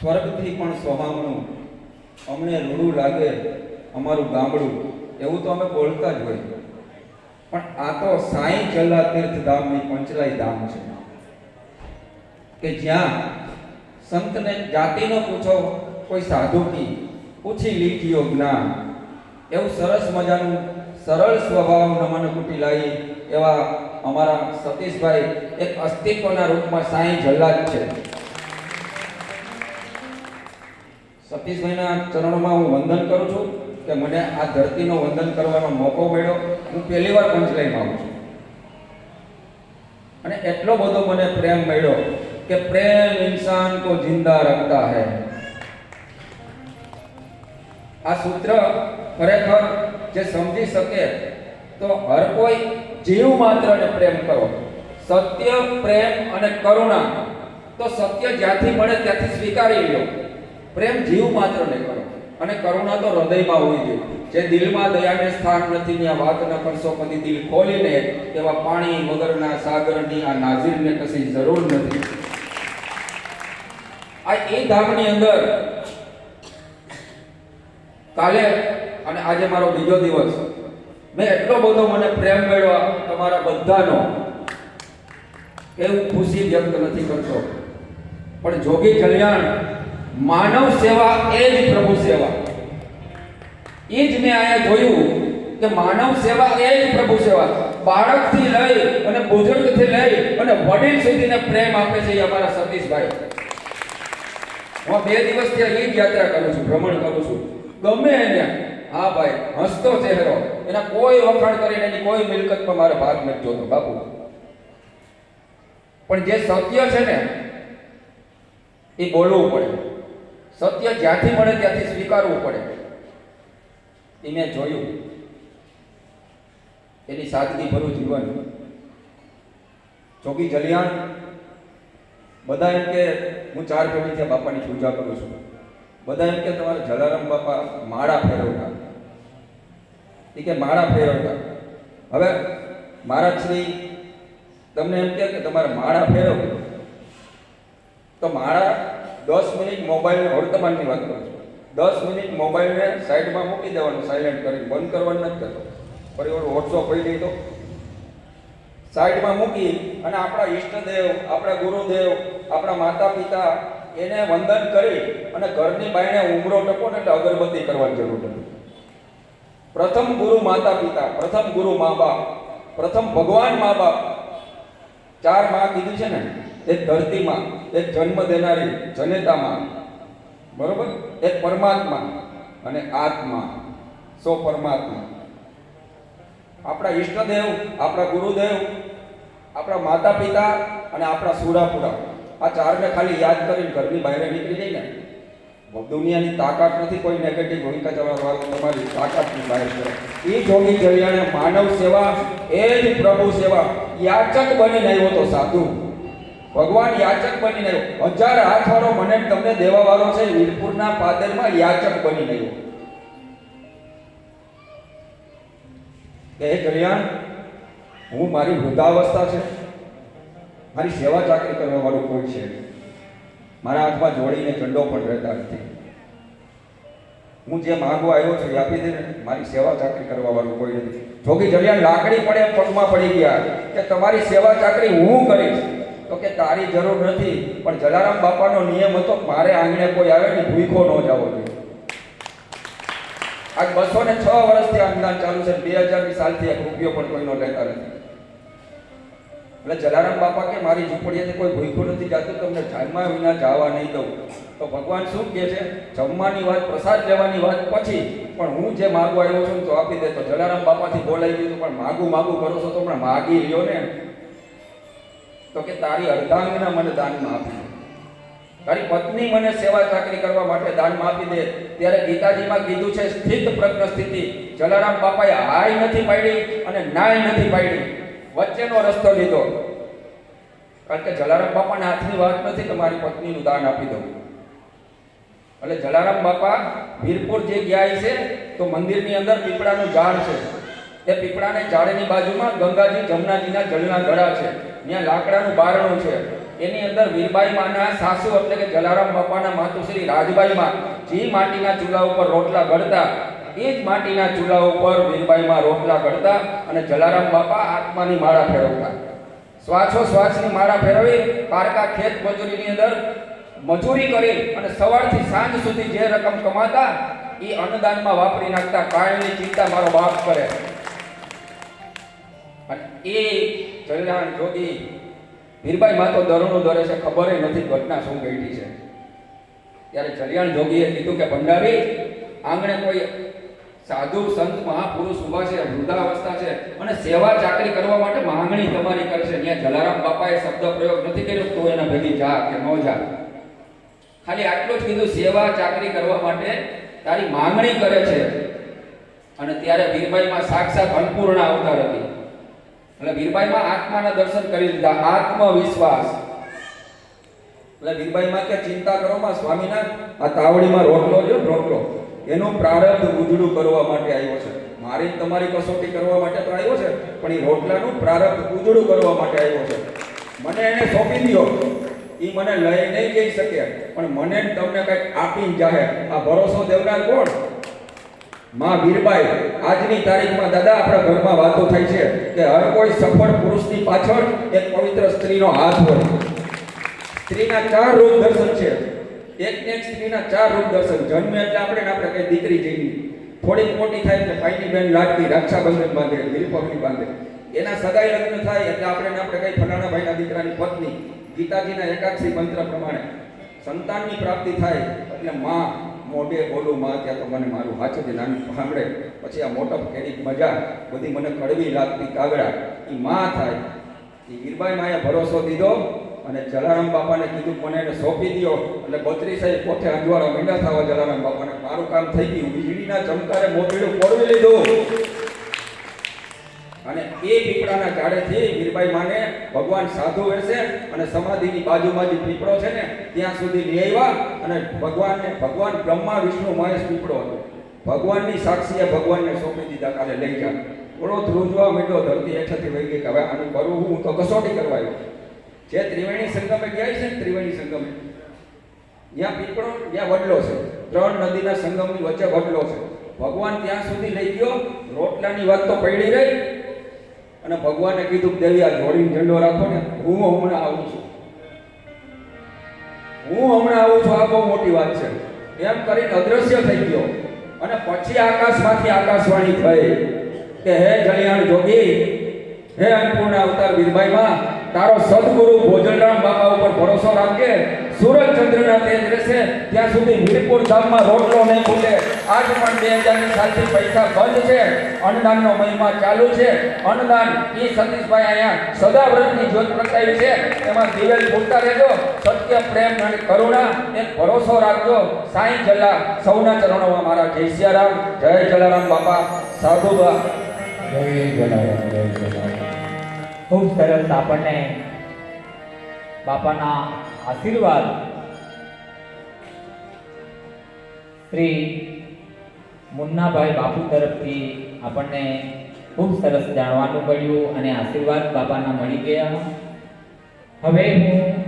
સ્વર્ગથી પણ સોહામણું અમને રૂડું લાગે, અમારું ગામડું. એવું તો અમે બોલતા જ હોય. પણ આ તો સાંઈ ચલ્લા તીર્થધામની પંચલાઈ ધામ છે. કે જ્યાં સંતને જાતિનો પૂછો, કોઈ સાધુ કી, પૂછી લીધીઓ જ્ઞાન. એવું સરસ મજાનું, સરળ સ્વભાવ નમન લાવી એવા અમારા સતીશભાઈ એક અસ્તિત્વના રૂપમાં સાંઈ જલ્લાદ છે. સતીશભાઈના ચરણોમાં હું વંદન કરું છું કે મને આ ધરતીનો વંદન કરવાનો મોકો મળ્યો. હું પહેલી વાર પંચલાઈમાં આવું છું. અને એટલો બધો મને પ્રેમ મળ્યો કે પ્રેમ ઇન્સાન કો જિંદા રખતા હૈ. આ સૂત્ર ખરેખર જે સમજી શકે તો હર કોઈ જીવ માત્રને પ્રેમ કરો. સત્ય, પ્રેમ અને કરુણા તો સત્ય જ્યાંથી મળે ત્યાંથી સ્વીકારી લો પ્રેમ જીવ માત્રને કરો. અને કરુણા તો હૃદયમાં હોવી જોઈએ. જે દિલમાં દયાને સ્થાન નથી, ત્યાં વાત ન કરશો કદી દિલ ખોલીને એવા પાણી વગરના સાગરની આ નાઝીરને કશી જરૂર નથી. આ એ ધામની અંદર કાલે અને આજે મારો બીજો દિવસ. મેં એટલો બધો મને પ્રેમ મેળવા તમારા બધાનો કે હું ખુશી વ્યક્ત નથી કરતો. પણ જોગી કલ્યાણ માનવ સેવા એ જ પ્રભુ સેવા. એ જ મેં અહીંયા જોયું કે માનવ સેવા એ જ પ્રભુ સેવા. બાળકથી લઈ અને બુઝુર્ગથી લઈ અને વડીલ સુધીને પ્રેમ આપે છે અમારા સતીશભાઈ. હું બે દિવસ ત્યાં એ જ યાત્રા કરું છું, ભ્રમણ કરું છું. ગમે એને. હા ભાઈ, હસતો ચહેરો. એના કોઈ વખાણ કરીને એની કોઈ મિલકતમાં મારે ભાગ નથી જોતો, બાપુ. પણ જે સત્ય છે ને, એ બોલવું પડે. સત્ય જ્યાંથી મળે ત્યાંથી સ્વીકારવું પડે. એ મેં જોયું. એની સાદગી ભરું જીવન. જોગી જલિયાણ, બધા એમ કે, હું ચાર પેઢીથી બાપાની પૂજા કરું છું. બધા એમ કે, તમારે જલારામ બાપા માળા ફેરવતા. એ કે, માળા ફેરવતા. હવે મહારાજ શ્રી તમને એમ કે તમારે માળા ફેરવ તો માળા દસ મિનિટ મોબાઈલને વર્તમાનની વાત કરું છું. દસ મિનિટ મોબાઈલને સાઈડમાં મૂકી દેવાનું સાયલેન્ટ કરીને. બંધ કરવાનું નથી થતો. ફરી વાર વોટ્સઅપ પડી જાય તો. સાઈડમાં મૂકી અને આપણા ઈષ્ટદેવ, આપણા ગુરુદેવ, આપણા માતા પિતા એને વંદન કરી અને ઘરની બાઈને ઉમરો ટકો ને એટલે અગરબત્તી કરવાની જરૂર નથી. પ્રથમ ગુરુ માતા પિતા પ્રથમ ગુરુ મા બાપ પ્રથમ ભગવાન મા બાપ ચારમાં કીધું છે ને? એક ધરતીમાં, એક જન્મ દેનારી જનેતામાં, બરોબર? એક પરમાત્મા અને આત્મા. સો પરમાત્મા. આપણા ઈષ્ટદેવ, આપણા ગુરુદેવ, આપણા માતા પિતા અને આપણા સુરાપુરા. આ ચારને ખાલી યાદ કરીને ઘરની બહાર નીકળી જઈને દુનિયાની તાકાત નથી કોઈ નેગેટિવ ભૂમિકા ચલાવવા તમારી તાકાતની બહાર છે. એ જોગી જલિયાણે માનવ સેવા, એ જ પ્રભુ સેવા. યાચક બનીને આવ્યો તો સાધુ. ભગવાન યાચક બની ગયો. હજાર હાથ વાળો મને તમને દેવા વાળો છે, વીરપુરના પાદરમાં યાચક બની ગયો. હે કલ્યાણ, હું મારી વૃદ્ધાવસ્થા છે. મારી સેવા ચાકરી કરવા વાળું કોઈ છે મારા હાથમાં જોડીને ચંડો પણ રહેતા નથી. હું જે માંગવા આવ્યો છું એ આપી દે મારી સેવા ચાકરી કરવા વાળું કોઈ નથી. જોગી જલિયાણ લાકડી પડે પગમાં પડી ગયા કે તમારી સેવા ચાકરી હું કરીશ? તો કે તારી જરૂર નથી, પણ જલારામ બાપાનો નિયમ હતો મારે આંગણે કોઈ આવે ને ભૂખો ન જવો જોઈએ. આજ બસો ને છ વર્ષથી આ ચાલુ છે બે હજારની સાલથી એક રૂપિયો પણ કોઈનો લેતા નથી. એટલે જલારામ બાપા કે મારી ઝૂંપડીએથી કોઈ ભૂખો નથી જાતું તમને જાનમાં વિના જવા નહીં દઉં. તો ભગવાન શું કહે છે? જમવાની વાત, પ્રસાદ લેવાની વાત પછી, પણ હું જે માગવા આવ્યો છું તો આપી દે. તો જલારામ બાપાથી બોલાઈ ગયું પણ માગું માગું કરો છો તો પણ માગી લ્યો ને. તો કે તારી અર્ધાંગના મને દાનમાં આપી. તારી પત્ની મને સેવા ચાકરી કરવા માટે દાનમાં આપી દે. ત્યારે ગીતાજીમાં કીધું છે, સ્થિત પ્રજ્ઞ સ્થિતિ. જલારામ બાપાએ હાય નથી પાડી અને નાય નથી પાડી. વચ્ચેનો રસ્તો લીધો. કારણ કે જલારામ બાપાના હાથની વાત નથી કે મારી પત્નીનું દાન આપી દઉં. એટલે જલારામ બાપા વીરપુર જે ગયા છે, તો મંદિરની અંદર પીપળાનું ઝાડ છે. એ પીપળાને ઝાડની બાજુમાં ગંગાજી જમનાજીના જળના ગળા છે. ત્યાં લાકડાનું બારણું છે. એની અંદર વીરબાઈ માના સાસુ એટલે કે જલારામ બાપાના માતુશ્રી રાજબાઈ માં જે માટીના ચૂલા ઉપર રોટલા ઘડતા એ જ માટીના ચૂલા ઉપર વીરબાઈ માં રોટલા ઘડતા અને જલારામ બાપા આત્માની માળા ફેરવતા. શ્વાસો શ્વાસની માળા ફેરવી પારકા ખેત મજૂરીની અંદર મજૂરી કરી અને સવારથી સાંજ સુધી જે રકમ કમાતા, એ અન્નદાનમાં વાપરી નાખતા કાયમની ચિંતા મારો બાપ કરે. એ જલરાણ જોગી વીરબાઈ માં તો દરણું દરે છે, ખબર નથી ઘટના શું ઘટી છે. ત્યારે જલિયાણ જોગીએ કીધું કે, ભંડારી, આંગણે કોઈ સાધુ, સંત, મહાપુરુષ ઊભા છે, વૃદ્ધાવસ્થા છે અને સેવા ચાકરી કરવા માટે માંગણી તમારી કરશે. ત્યાં જલારામ બાપાએ શબ્દ પ્રયોગ નથી કર્યો, તું એના ભેગી જા કે ન જા. ખાલી આટલું જ કીધું, સેવા ચાકરી કરવા માટે તારી માંગણી કરે છે. અને ત્યારે વીરબાઈમાં સાક્ષાત અન્નપૂર્ણા અવતાર હતી. એટલે વીરબાઈમાં આત્માના દર્શન કરી લીધા, આત્મવિશ્વાસ. એટલે વીરબાઈમાં કે ચિંતા કરોમાં સ્વામીના આ તાવડીમાં રોટલો લ્યો, રોટલો. એનું પ્રારબ્ધ ઉજળું કરવા માટે આવ્યો છે. મારી તમારી કસોટી કરવા માટે તો આવ્યો છે, પણ એ રોટલાનું પ્રારબ્ધ ઉજળું કરવા માટે આવ્યો છે. મને એને સોંપી દ્યો. એ મને લઈ નહીં જઈ શકે. પણ મને તમને કંઈક આપીને જાહે. આ ભરોસો દેવનાર કોણ? માં વીરબાઈ, આજની તારીખમાં દાદા આપણા ઘરમાં વાતો થાય છે કે હર કોઈ સફળ પુરુષની પાછળ એક પવિત્ર સ્ત્રીનો હાથ હોય. સ્ત્રીના ચાર રૂપ દર્શન છે. એક ને એક સ્ત્રીના ચાર રૂપ દર્શન. જન્મે એટલે આપણે આપણે કઈ દીકરી જઈ થોડીક મોટી થાય એટલે ભાઈની બેન લાગતી રક્ષાબંધન બાંધે વીરપગની બાંધે. એના સગાઈ લગ્ન થાય એટલે આપણે આપણે કઈ ફલાણા ભાઈના દીકરાની પત્ની ગીતાજીના એકાક્ષી મંત્ર પ્રમાણે સંતાનની પ્રાપ્તિ થાય એટલે માં મોઢે બોલું માં ત્યાં તો મને મારું હાચું નાનું સાંભળે. પછી આ મોટપ કેરીક મજા, બધી મને કડવી લાગતી કાગડા. એ માં થાય. એ વીરબાઈ માએ ભરોસો દીધો અને જલારામ બાપાને કીધું, મને એને સોંપી દો એટલે બત્રીસ સાહેબ પોતે અંજવાળા મીંડા થવા જલારામ બાપાને મારું કામ થઈ ગયું. વીજળીના ચમકારે મોતીડું ફોડવી લીધું. અને એ પીપળાના ઝાડેથી વીરબાઈ માને ભગવાન સાધુ વેશે અને સમાધિની બાજુમાં જે પીપળો છે ને, ત્યાં સુધી લઈ આવ્યા અને ભગવાનને, ભગવાન બ્રહ્મા, વિષ્ણુ, મહેશ પીપળો હતો. ભગવાનની સાક્ષીએ ભગવાનને સોંપી દીધા, કાલે લઈ જા થોડો ધ્રુજવા મીઠો ધરતી હેઠળથી વહી ગઈ કે હવે આનું કરવું હું તો કસોટી કરવા આવ્યો. જે ત્રિવેણી સંગમે ગયા છે ને, ત્રિવેણી સંગમે, ત્યાં પીપળો, ત્યાં વડલો છે. ત્રણ નદીના સંગમની વચ્ચે વડલો છે. ભગવાન ત્યાં સુધી લઈ ગયો. રોટલાની વાત તો પડી રહી. અને ભગવાને કીધું દેવી, આ જોડીને ઝંડો રાખો ને, હું હમણાં આવું છું. હું હમણાં આવું છું, આ બહુ મોટી વાત છે. એમ કરીને અદ્રશ્ય થઈ ગયો. અને પછી આકાશમાંથી આકાશવાણી થઈ કે, હે જલિયાણ જોગી હે અન્નપૂર્ણા અવતાર વીરબાઈમાં તારો સદગુરુ ભોજનરામ બાપા ઉપર ભરોસો રાખજે સૂરજ ચંદ્રના તેજ રહેશે, ત્યાં સુધી વીરપુર ધામમાં રોટલો નહીં ભૂલે આજ પણ બે હજારની સાલથી પૈસા બંધ છે, અન્નદાનનો મહિમા ચાલુ છે. અન્નદાન એ સતીશભાઈ અહીંયા સદાવ્રતની જ્યોત પ્રગટાવી છે. એમાં દિવેલ ફૂટતા રહેજો, સત્ય, પ્રેમ અને કરુણા એક ભરોસો રાખજો. સાંઈ જલા, સૌના ચરણોમાં મારા જય સિયારામ, જય જલારામ બાપા સાધુબા જય જલારામ જય જલારામ. ખૂબ સરસ આપણને બાપાના આશીર્વાદ. શ્રી મુન્નાભાઈ બાપુ તરફથી આપણને ખૂબ સરસ જાણવાનું મળ્યું અને આશીર્વાદ બાપાના મળી ગયા. હવે હું